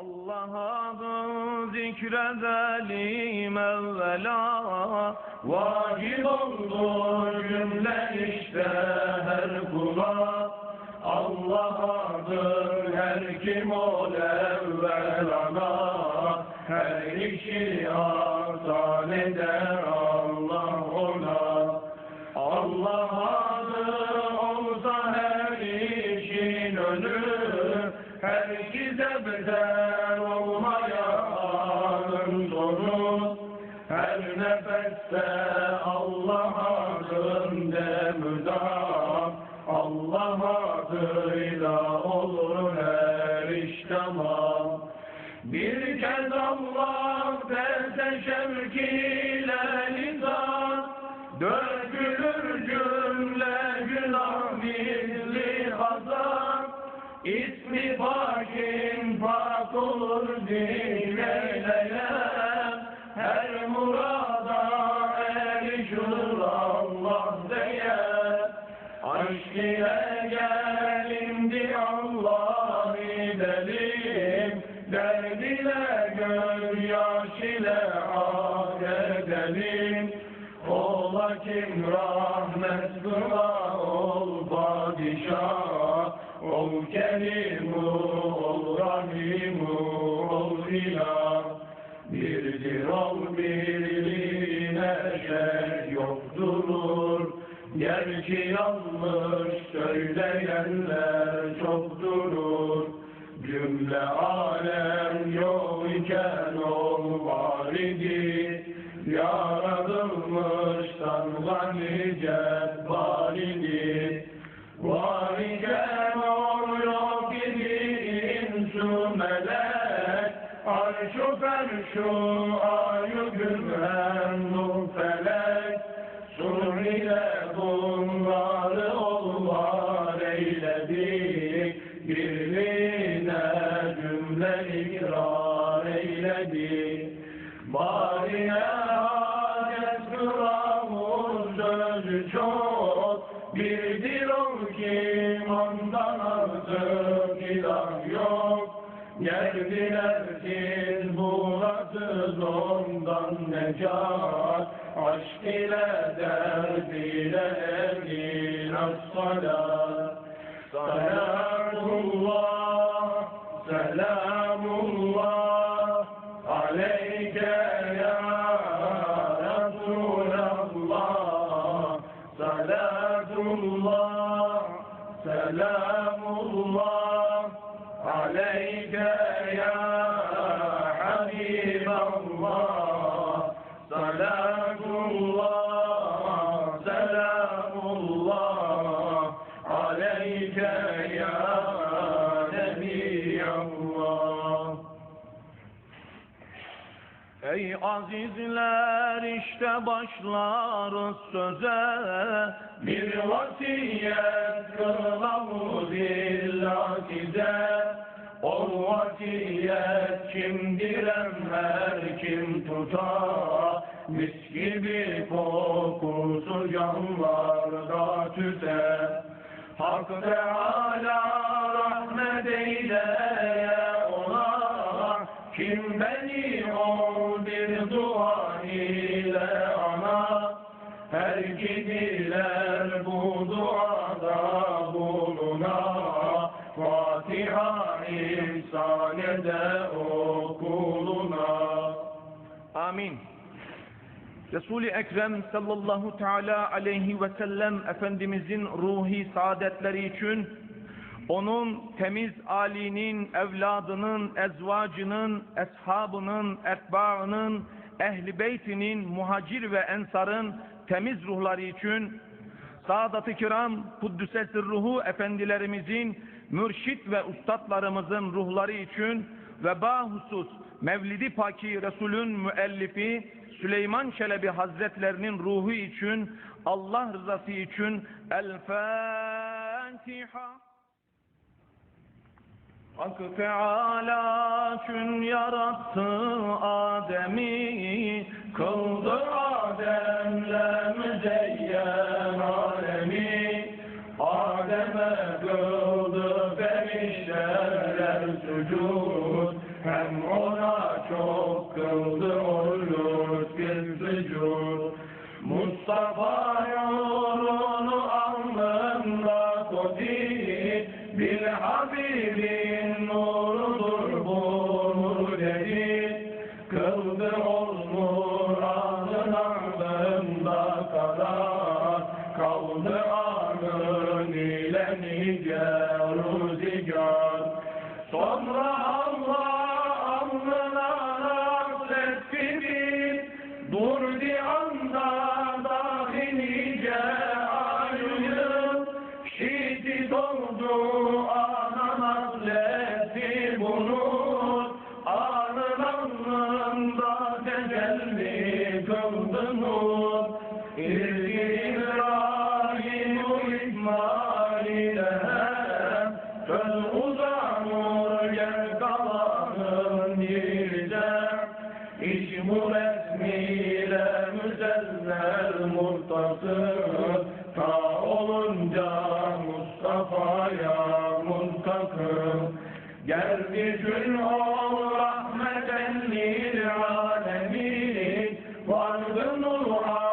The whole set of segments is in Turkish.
Allah adın zikredelim evvela. Vacip oldu cümle işte her kula. Allah adır her kim ol evvelana. Her işi asan eder Allah ona. Allah adı olsa her işin önü. Herkese bedel Yeah. İle gelindi Allah edelim Derd ile gözyaş ile ah edelim. Ola kim rahmet ol padişah. Ol kerimu, ol rahimu, ol ilah. Birdir ol birliğine yokturur Gerçi yanlış söyleyenler çok durur. Cümle alem yok iken ol var idi. Yaratılmıştan gani cebbar idi. Var iken ol yok idi. İnsü melek Arşu ferşu ayı gümren nur felek. Sur الصلاة صلاة işte başlarız söze. Bir vasiyet kılavuz illa size O vasiyet kimdir emher kim tutar? Mis gibi kokusu canlarda tüter Hak Teala rahmet eyle. ona Kim beni bir dua ile ana Her gidiler bu duada buluna Fatiha ihsan ede o kuluna Amin. Resul-i Ekrem sallallahu teala aleyhi ve sellem Efendimizin ruhi saadetleri için onun temiz alinin, evladının, ezvacının, eshabının, etbaının, ehli beytinin, muhacir ve ensarın temiz ruhları için Sadat-ı Kiram, Kuddüs'e ruhu efendilerimizin, mürşit ve ustadlarımızın ruhları için ve bahusus Mevlidi Paki Resul'ün müellifi Süleyman Çelebi Hazretlerinin ruhu için, Allah rızası için El Fatiha. Hak Teala çün yarattı Adem'i Kıldı Adem'le müzeyyen Vardı Nurhan'da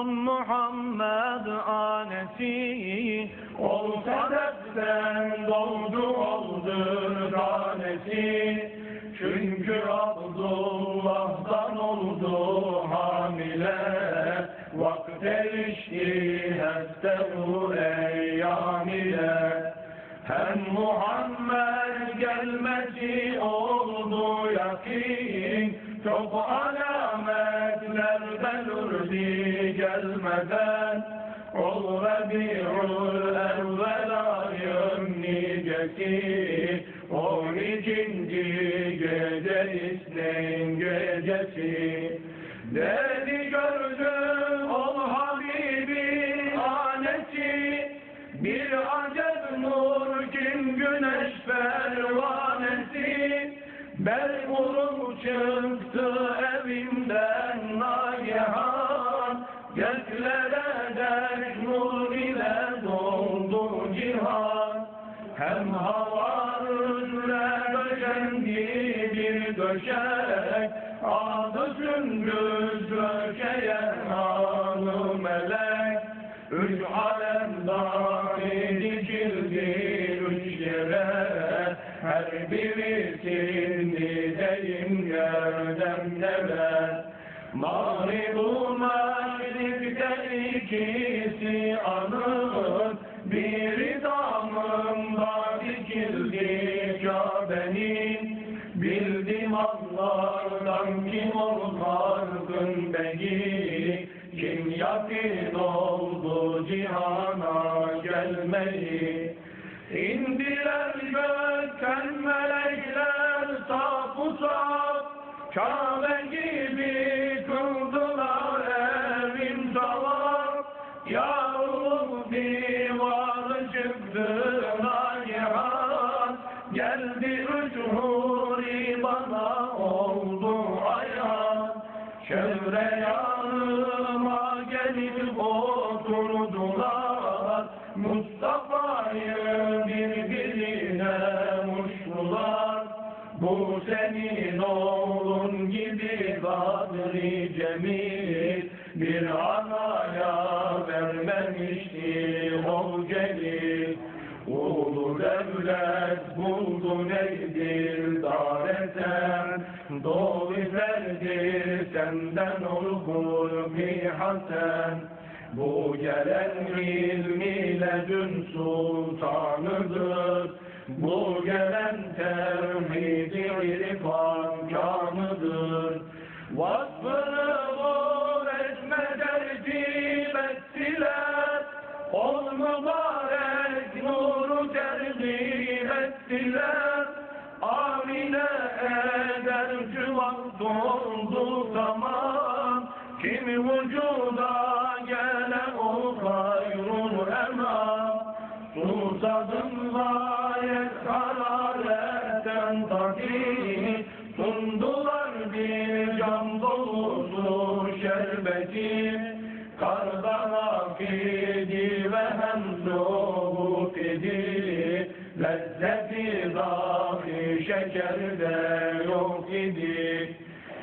Hatun Muhammed anesi. Ol sadeften doğdu oldu tanesi. Çünkü Abdullah'dan oldu hamile. Vakit erişti hepte bu eyyam ile hem Muhammed gelmesi oldu yakin. Çok alametler belirdi gelmeden Ol Rabi'ül evvel ayın nicesi On ikinci Her birisini deyin yerden neler Mağrib-u meşrikte ikisi anın Yavrum divanı çıktı nagihan Geldi üç huri bana oldu ayhan. Çevre yanıma gelip oturdular. Mustafa'yı birbirine muştular Bu senin oğlun gibi kadri cemil. Bir anaya vermemişti o celil Ulu devlet buldu neydir dareten Doğru verdi senden olgun bir hasen Bu gelen ilmiyle dün sultanıdır. Bu gelen tevhid-i irfan kanıdır. Vasfını mübarek nuru tercih ettiler. Amine eder cıvak doldu zaman. Kimi vücuda gele o hayrul eman. Susadım gayet hararetten tatil Sundular bir cam dolusu şerbeti Kardan akidi hem soğuk idi Lezzeti dahi şekerde yok idi.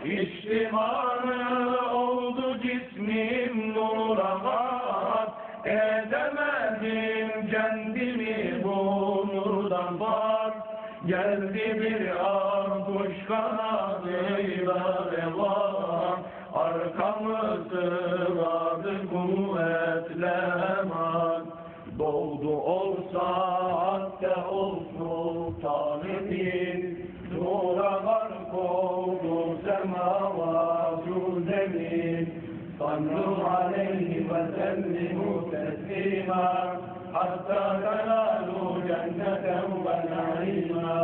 İçtimanı oldu cismim nura bak Edemedim kendimi bu nurdan var Geldi bir an kuş kanadıyla revan Arkamı sıvadı kuvvetle hemen zemin صلوا عليه وسلموا تسليما. حتى تنالوا جنة ونعيما.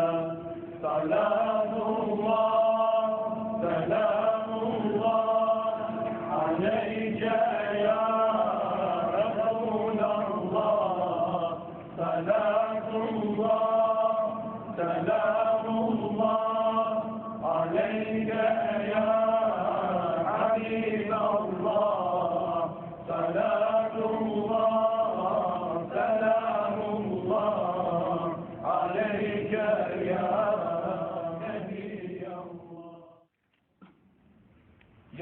صلاة الله سلام الله عليك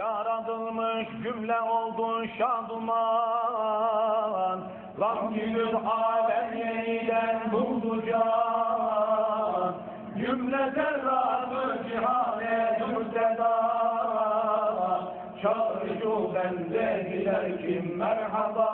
Yaratılmış cümle oldu şaduman. Rabbimiz alem yeniden buldu can. Cümle zerratı cihane mürdeda Çağrıcı bendekiler kim Merhaba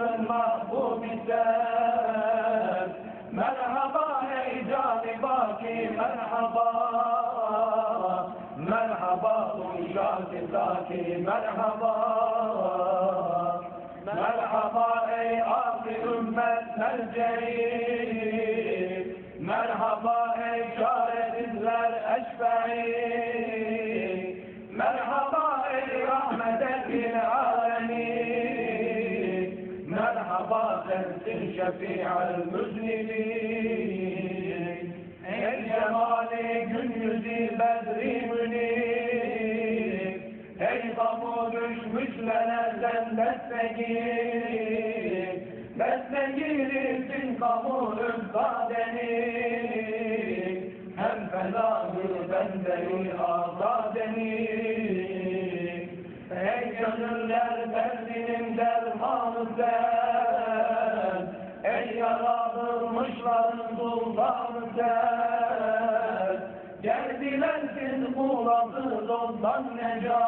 Halık'ın mahbubi sen Merhaba ey Cani Baki merhaba Merhaba Uşak-ı Zaki merhaba Merhaba ey Akli Ümmet Merceği Merhaba ey çaresizler eşbeği şefi'al müznimin gün yüzü bedri münir Ey kamu düşmüşlere sen destegir Destegirsin kamu üstadenir Hem fenahı bendeyi azadenir Ey gönüller derdinin dermanı sen Ey yaratılmışların sultanı sen Geldiler siz bulasız ondan necat.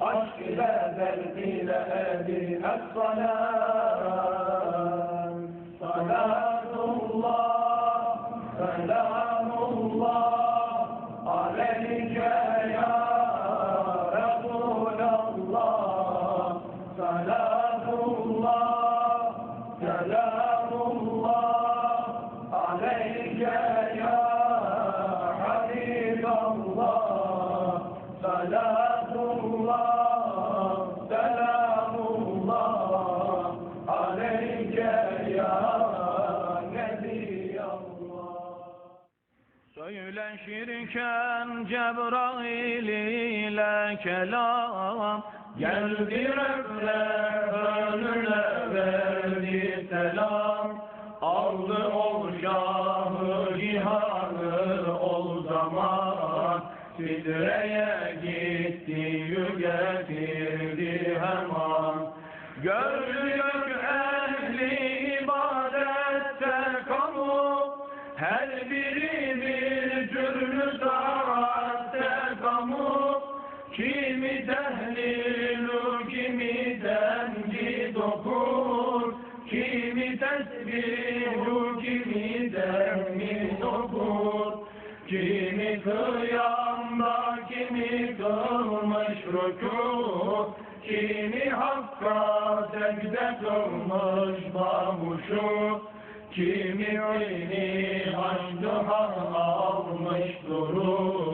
Aşk ile dert ile ehli es-salam Beşirken Cebrail ile kelam Geldi Rabler önüne verdi selam Aldı ol şahı cihanı o zaman. Sidreye gitti getirdi hemen Gördük kılmış rükû Kimi hakka secde kılmış babuşu Kimi ini haçlıha almış durur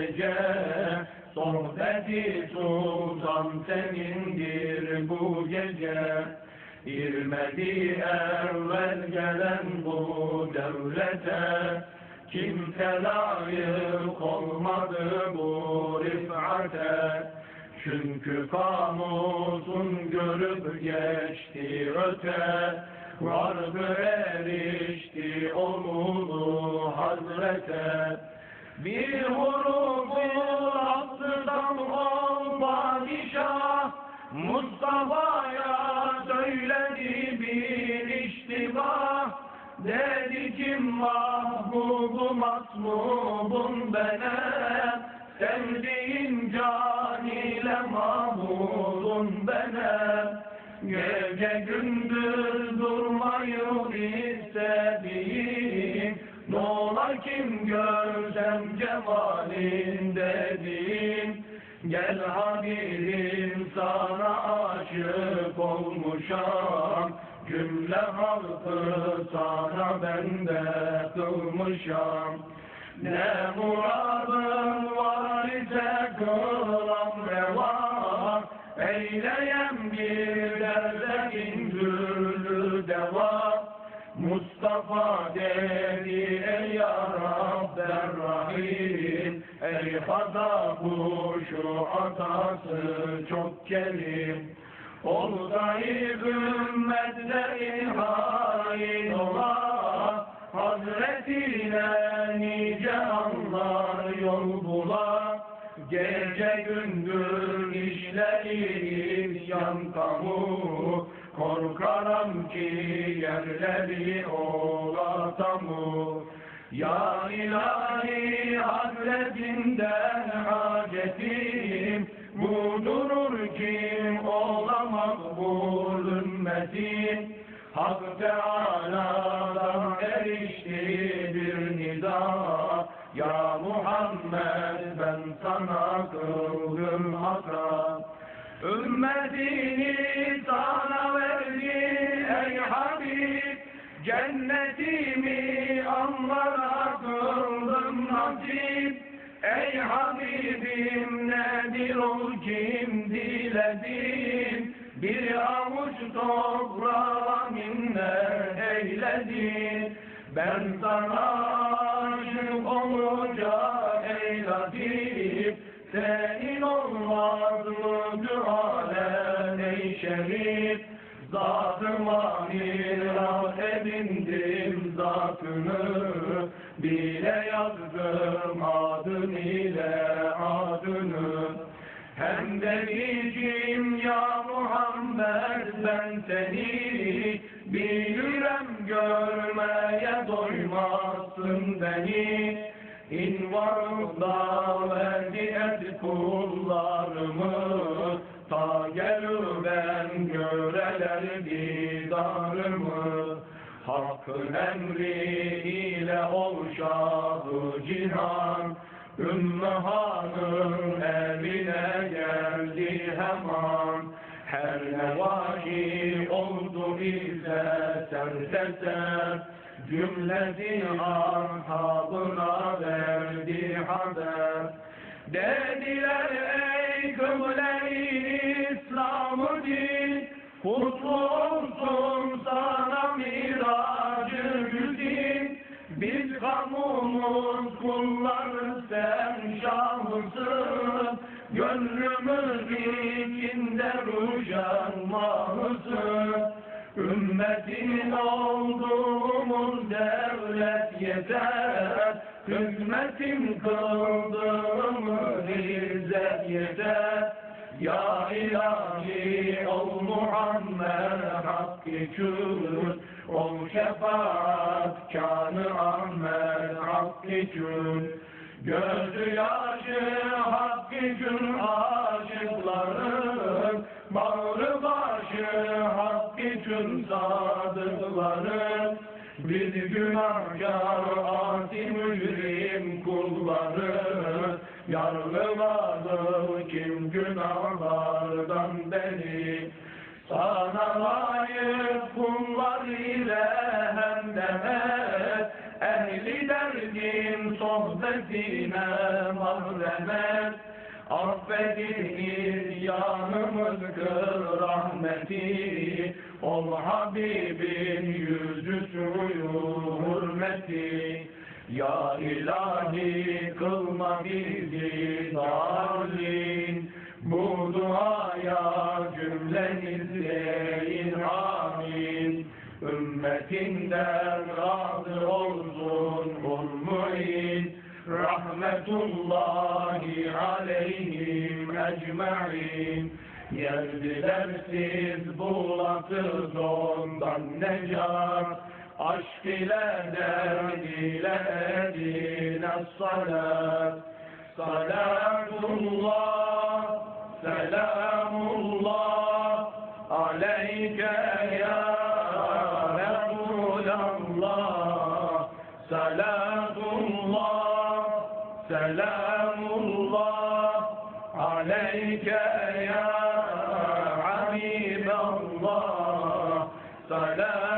gece. Sohbeti sultan senindir bu gece. İrmedi evvel gelen bu devlete. Kimse layık olmadı bu rifate. Çünkü kamusun görüp geçti öte. Vardı erişti onulu hazrete Bir hurufu asırdan ol padişah. Mustafa'ya söyledi bir iştibah. Dedi ki mahbubu masmubun benem Sevdiğin can ile mahbubun benem Gece gündüz durmayı istediğim Nola kim görsem cemalin dediğim Gel Habibim sana aşık olmuşam. Cümle halkı sana bende kılmışam. Ne muradın var ise kılam reva Eyleyem bir derde bin türlü deva Mustafa dedi ey ya Rabber Rahim Ey hata kuşu atası çok kerim. Ol zayıf ümmetleri hain ola Hazretine nice anlar yol bula. Gece gündüz işleri isyan kamu Korkarım ki yerleri olatamu Ya ilahi hazretinden hacetim. Bu durur kim olamaz bu ümmetin Hak Teala'dan erişti bir nida. Ya Muhammed ey şerif Zatıma miras edindim zatını. Bile yazdım adın ile adını. Hem de diyeceğim ya Muhammed ben seni Bilirim görmeye doymazsın beni. İnvarda ve göreler Hakkın emriyle ol şahı cihan. Ümmü Hanım evine geldi hemen. Her ne vaki oldu bize serteser Cümleti ashabına verdi haber. Dediler ey kıble-i İslam'ı din Kutlu olsun sana Biz kamumuz kulları sen şahısın. Gönlümüz içinde ruşanmağısın Ümmetin olduğumuz devlet yeter. Hizmetin kıldığımız izzet yeter. Ya ilahi ol Muhammed hakkı kür Ol şefaat kanı Ahmet hakkı kür Gözü yaşı hakkı kür aşıkların. Bağrı başı hakkı kür sadıkların. Biz günahkar ati mücrim kulları Yargıladı kim günahlardan beni Sana layık kullar ile hem demet Ehli derdin sohbetine mahremet Affedin yanımız kıl rahmeti Ol Habibin yüzü suyu hürmeti. Ya ilahi kılma bizi zalim Bu duaya cümlenizleyin amin. Ümmetinden razı olsun Ummu'in. Rahmetullahi aleyhim ecma'in. Yerdiler siz bulasız ondan necat. Aşk ile derd ile edine salat. Salatullah, سلام الله عليك يا رسول الله سلام الله سلام الله عليك يا حبيب الله سلام